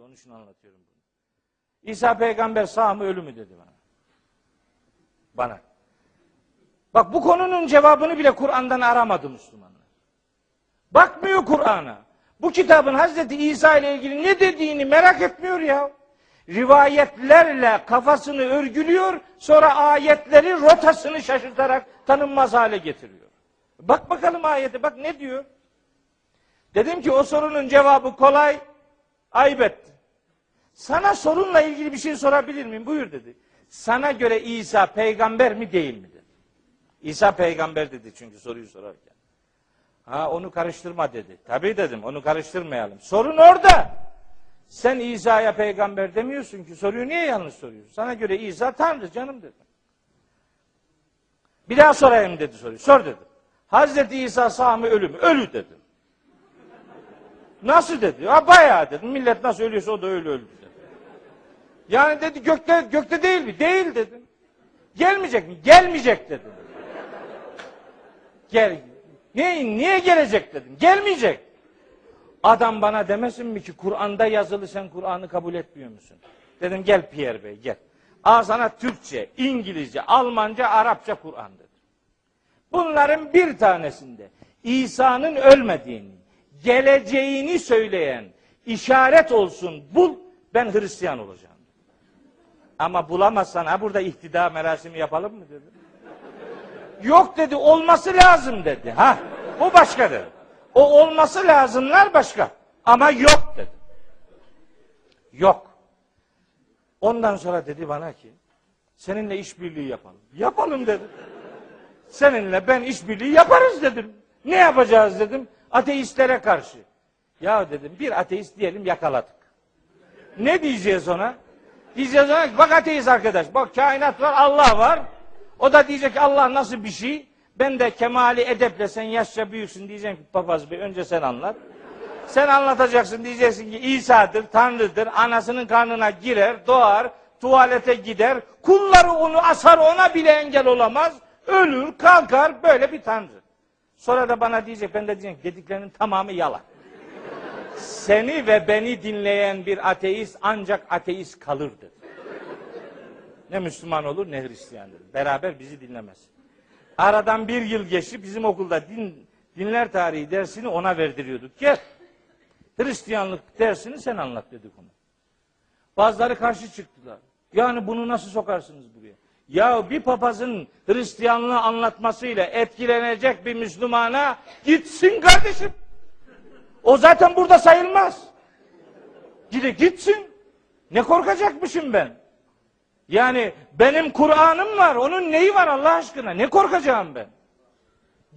de onun için anlatıyorum bunu. İsa peygamber sağ mı ölü mü dedi bana. Bana. Bak bu konunun cevabını bile Kur'an'dan aramadı Müslümanlar. Bakmıyor Kur'an'a. Bu kitabın Hazreti İsa ile ilgili ne dediğini merak etmiyor ya. Rivayetlerle kafasını örgülüyor, sonra ayetleri rotasını şaşırtarak tanınmaz hale getiriyor. Bak bakalım ayete, bak ne diyor? Dedim ki o sorunun cevabı kolay, ayıp etti. Sana sorunla ilgili bir şey sorabilir miyim? Buyur dedi. Sana göre İsa peygamber mi değil mi dedi. İsa peygamber dedi çünkü soruyu sorarken. Ha onu karıştırma dedi. Tabii dedim onu karıştırmayalım. Sorun orada. Sen İsa'ya peygamber demiyorsun ki soruyu niye yanlış soruyorsun? Sana göre İsa Tanrı canım dedim. Bir daha sorayım dedi soruyu. Sor dedim. Hazreti İsa sağ mı ölü mü? Ölü dedim. Nasıl dedi? Ha bayağı dedim. Millet nasıl ölüyorsa o da öyle öldü dedi. Yani dedi gökte gökte değil mi? Değil dedim. Gelmeyecek mi? Gelmeyecek dedim. Gel. Niye, niye gelecek dedim. Gelmeyecek. Adam bana demesin mi ki Kur'an'da yazılı sen Kur'an'ı kabul etmiyor musun? Dedim gel Pierre Bey gel. Al sana Türkçe, İngilizce, Almanca, Arapça Kur'an dedim. Bunların bir tanesinde İsa'nın ölmediğini, geleceğini söyleyen işaret olsun bul ben Hristiyan olacağım. Ama bulamazsan ha burada ihtida merasimi yapalım mı dedim. Yok dedi olması lazım dedi. Ha o başka dedi. O olması lazımlar başka. Ama yok dedi. Yok. Ondan sonra dedi bana ki seninle işbirliği yapalım. Yapalım dedim. Seninle ben işbirliği yaparız dedim. Ne yapacağız dedim. Ateistlere karşı. Ya dedim bir ateist diyelim yakaladık. Ne diyeceğiz ona? Diyeceğiz ona bak ateist arkadaş. Bak kainat var Allah var. O da diyecek ki Allah nasıl bir şey? Ben de kemali edeple sen yaşça büyüksün diyeceğim ki papaz bey önce sen anlat. Sen anlatacaksın diyeceksin ki İsa'dır, Tanrı'dır, anasının karnına girer, doğar, tuvalete gider, kulları onu asar ona bile engel olamaz, ölür, kalkar böyle bir Tanrı. Sonra da bana diyecek, ben de diyeceğim dediklerinin tamamı yalan. Seni ve beni dinleyen bir ateist ancak ateist kalır dedi. Ne Müslüman olur ne Hristiyandır. Beraber bizi dinlemez. Aradan bir yıl geçti bizim okulda din, dinler tarihi dersini ona verdiriyorduk. Gel. Hristiyanlık dersini sen anlat dedik ona. Bazıları karşı çıktılar. Yani bunu nasıl sokarsınız buraya? Ya bir papazın Hristiyanlığı anlatmasıyla etkilenecek bir Müslümana gitsin kardeşim. O zaten burada sayılmaz. Gide gitsin. Ne korkacakmışım ben? Yani benim Kur'an'ım var. Onun neyi var Allah aşkına? Ne korkacağım ben?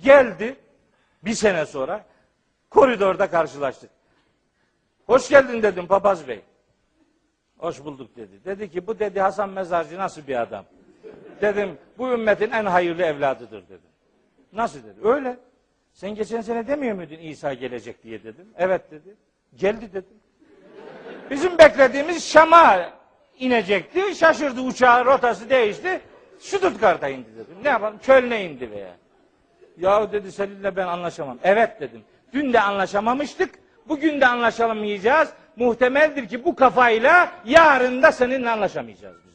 Geldi. Bir sene sonra koridorda karşılaştık. Hoş geldin dedim papaz bey. Hoş bulduk dedi. Dedi ki bu dedi Hasan Mezarcı nasıl bir adam? Dedim bu ümmetin en hayırlı evladıdır dedim. Nasıl dedi? Öyle. Sen geçen sene demiyor muydun İsa gelecek diye dedim. Evet dedi. Geldi dedim. Bizim beklediğimiz Şam'a inecekti. Şaşırdı uçağın rotası değişti. Stuttgart'a indi dedim. Ne yapalım? Köln'e indi veya. Ya dedi seninle ben anlaşamam. Evet dedim. Dün de anlaşamamıştık. Bugün de anlaşamayacağız. Muhtemeldir ki bu kafayla yarın da seninle anlaşamayacağız biz.